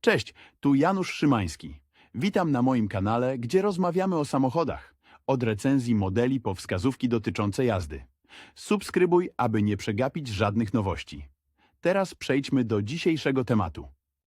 Cześć, tu Janusz Szymański. Witam na moim kanale, gdzie rozmawiamy o samochodach. Od recenzji modeli po wskazówki dotyczące jazdy. Subskrybuj, aby nie przegapić żadnych nowości. Teraz przejdźmy do dzisiejszego tematu.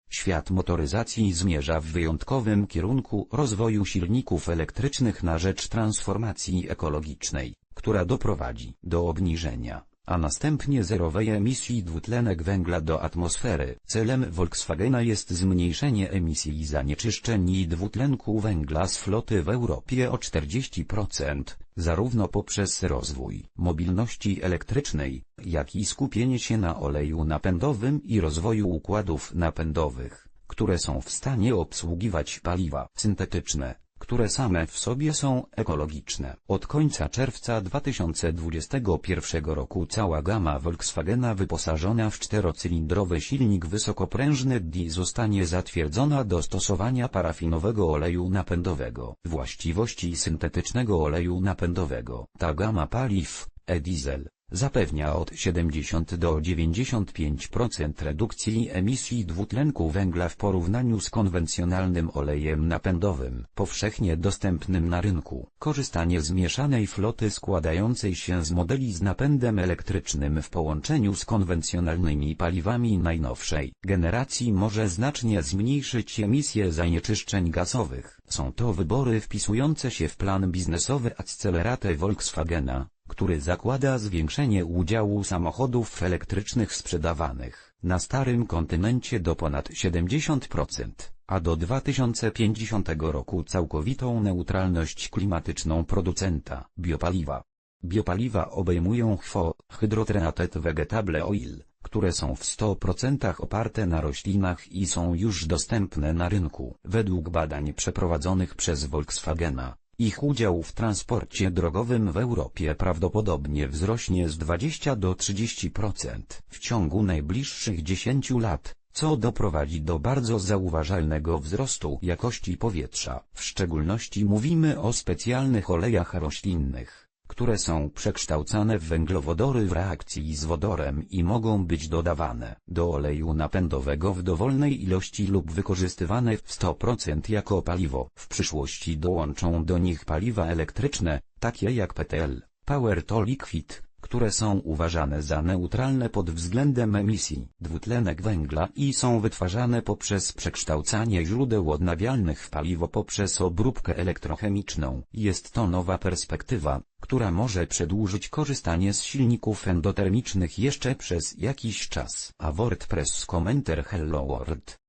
Świat motoryzacji zmierza w wyjątkowym kierunku rozwoju silników elektrycznych na rzecz transformacji ekologicznej, która doprowadzi do obniżenia, a następnie zerowej emisji dwutlenek węgla do atmosfery. Celem Volkswagena jest zmniejszenie emisji zanieczyszczeń i dwutlenku węgla z floty w Europie o 40%, zarówno poprzez rozwój mobilności elektrycznej, jak i skupienie się na oleju napędowym i rozwoju układów napędowych, które są w stanie obsługiwać paliwa syntetyczne, które same w sobie są ekologiczne. Od końca czerwca 2021 roku cała gama Volkswagena wyposażona w czterocylindrowy silnik wysokoprężny DI zostanie zatwierdzona do stosowania parafinowego oleju napędowego. Właściwości syntetycznego oleju napędowego. Ta gama paliw, e-diesel, zapewnia od 70 do 95% redukcji emisji dwutlenku węgla w porównaniu z konwencjonalnym olejem napędowym, powszechnie dostępnym na rynku. Korzystanie z mieszanej floty składającej się z modeli z napędem elektrycznym w połączeniu z konwencjonalnymi paliwami najnowszej generacji może znacznie zmniejszyć emisję zanieczyszczeń gazowych. Są to wybory wpisujące się w plan biznesowy Accelerate Volkswagena który zakłada zwiększenie udziału samochodów elektrycznych sprzedawanych na starym kontynencie do ponad 70%, a do 2050 roku całkowitą neutralność klimatyczną producenta biopaliwa. Biopaliwa obejmują HVO, hydrotreated vegetable oil, które są w 100% oparte na roślinach i są już dostępne na rynku. Według badań przeprowadzonych przez Volkswagena, ich udział w transporcie drogowym w Europie prawdopodobnie wzrośnie z 20 do 30% w ciągu najbliższych 10 lat, co doprowadzi do bardzo zauważalnego wzrostu jakości powietrza. W szczególności mówimy o specjalnych olejach roślinnych, które są przekształcane w węglowodory w reakcji z wodorem i mogą być dodawane do oleju napędowego w dowolnej ilości lub wykorzystywane w 100% jako paliwo. W przyszłości dołączą do nich paliwa elektryczne, takie jak PTL, Power to Liquid, które są uważane za neutralne pod względem emisji dwutlenek węgla i są wytwarzane poprzez przekształcanie źródeł odnawialnych w paliwo poprzez obróbkę elektrochemiczną. Jest to nowa perspektywa, która może przedłużyć korzystanie z silników endotermicznych jeszcze przez jakiś czas. A WordPress komentar Hello World.